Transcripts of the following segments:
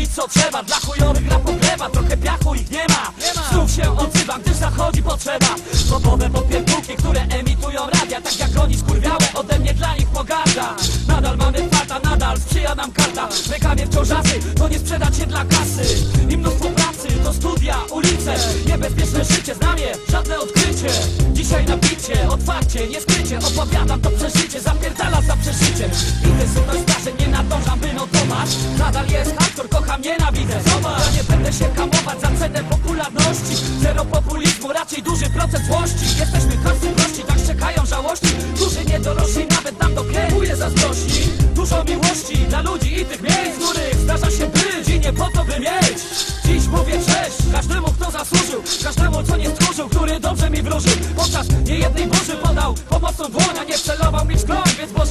robić co trzeba. Dla chujowych gra poglewa, trochę piachu ich nie ma. Znów się odzywam, gdyż zachodzi potrzeba. Popowe popierdółki, które emitują radia. Tak jak oni skurwiałe, ode mnie dla nich pogarda. Nadal mamy fata, nadal sprzyja nam karta. Bekawie wciąż rasy, to nie sprzedać się dla kasy. I mnóstwo pracy, to studia, ulice. Niebezpieczne życie, znam je, żadne odkrycie. Dzisiaj na bicie, otwarcie, nie skrycie. Opowiadam to przeżycie, zapierdala za przeżyciem Intensywność zdarzeń, nie by Nadal jest hardcore, kocham, nienawidzę. Zobacz, ja nie będę się kamować za cenę popularności. Zero populizmu, raczej duży procent złości. Jesteśmy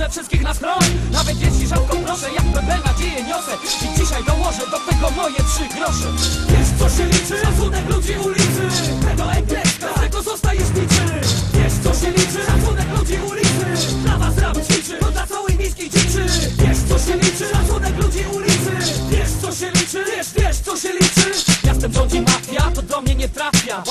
Boże wszystkich nas chroń Nawet jeśli rzadko proszę, jak pełne nadzieję niosę I dzisiaj dołożę do tego moje trzy grosze Wiesz co się liczy? Szacunek ludzi ulicy Tego enkleska, z tego zostajesz niczy Wiesz co się liczy? Szacunek ludzi ulicy Dla was rap ćwiczy, to dla całej miejskiej dziczy Wiesz co się liczy? Szacunek ludzi ulicy Wiesz co się liczy? Wiesz, wiesz co się liczy? Miastem rządzi mafia, to do mnie nie trafia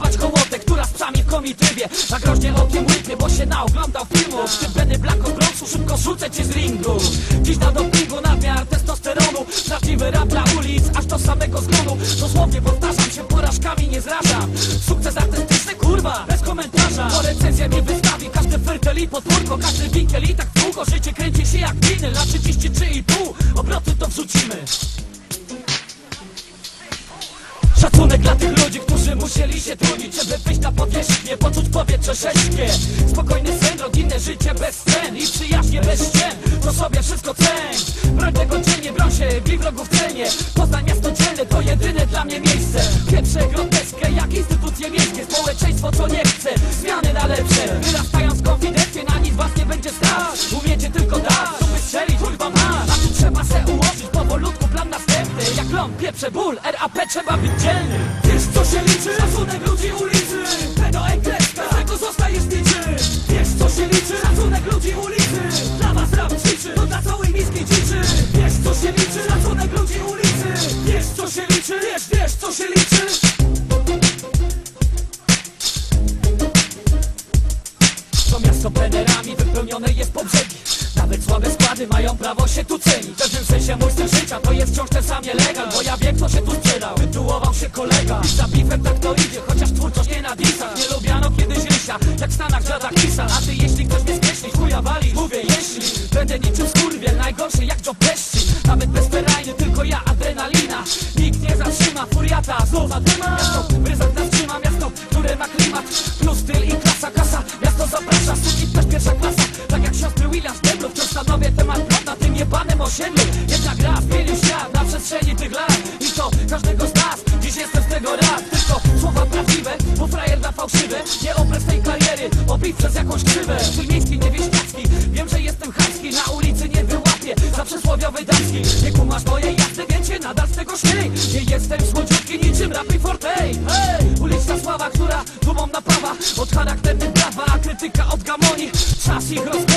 Jebać hołotę, która z psami w komitybie Na groźnie okiem łypie, bo się naoglądał filmów Benny Black brązu, szybko rzucę cię z ringu. Dziś na dopingu nadmiar testosteronu. Prawdziwy rap dla ulic, aż do samego zgonu. Dosłownie powtarzam się, porażkami nie zrażam. Sukces artystyczny, kurwa, bez komentarza. Bo recenzja mnie wystawi, każdy fyrtel i podwórko Każdy winkiel i tak kółko, życie kręci się jak winy Na 33,5 obroty to wrzucimy. Szacunek dla tych ludzi, sześćkie Spokojny sen, rodzinne życie bez scen I przyjaźnie bez ścien, to sobie wszystko ceń. Broń tego dziennie, broń się, wrogów cenie. Poznań miasto dzielne, to jedyne dla mnie miejsce. Pierwsze groteskę, jak instytucje miejskie. Społeczeństwo co nie chce, zmiany na lepsze. Wyrastając konfidencje, na nic was nie będzie stać. Umiecie tylko dać, to wystrzelić, kurwa masz A tu trzeba se ułożyć powolutku plan następny. Jak ląd, pieprze, ból, RAP trzeba być dzielny. Wiesz co się liczy? Szacunek ludzi ulicy Miasto plenerami wypełnione jest po brzegi Nawet słabe składy mają prawo się tu cenić W pewnym sensie mój styl życia to jest wciąż ten sam nielegal Bo ja wiem kto się tu sprzedał, wytułował się kolega. I za piwem tak to idzie, chociaż twórczość nie na disach Nie lubiano kiedyś rysia, jak w Stanach dziada Kisa A ty jeśli ktoś mnie skreśli, chuja wali Mówię jeśli, będę niczym skurwiel Najgorszy jak Joe Pesci każdego z nas, dziś jestem z tego rad. Tylko słowa prawdziwe, bo frajer da fałszywe. Nie opres tej kariery, obić przez jakąś krzywę. Styl miejski, niewieściacki, wiem, że jestem chamski Na ulicy nie wyłapię, za przysłowiowy damski Nie kumasz mojej jazdy, więc się nadal z tego śmiej. Nie jestem słodziutki niczym rapy fortej Hej, uliczna sława, która dumą napawa Od charakternych brawa, a krytyka od gamoni. Czas ich i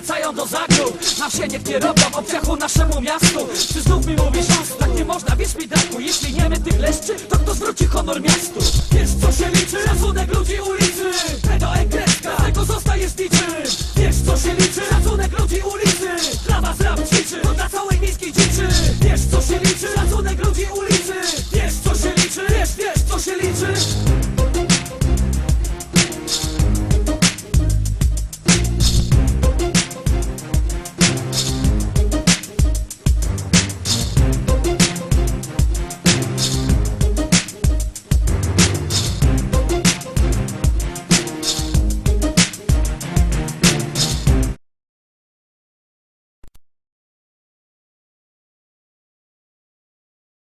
wracają do zagrób Na wsie niech nie robią obciachu naszemu miastu Czy znów mi mówisz? Tak nie można, wierz mi daku Jeśli nie my tych leszczy, to kto zwróci honor miastu? Wiesz co się liczy? Szacunek ludzi ulicy Pedo engreska, tego zostajesz niczym Wiesz co się liczy? Szacunek ludzi ulicy Prawa z rap ćwiczy, to dla całej miejskiej dziczy Wiesz co się liczy? Szacunek ludzi ulicy Wiesz co się liczy? Wiesz, wiesz co się liczy?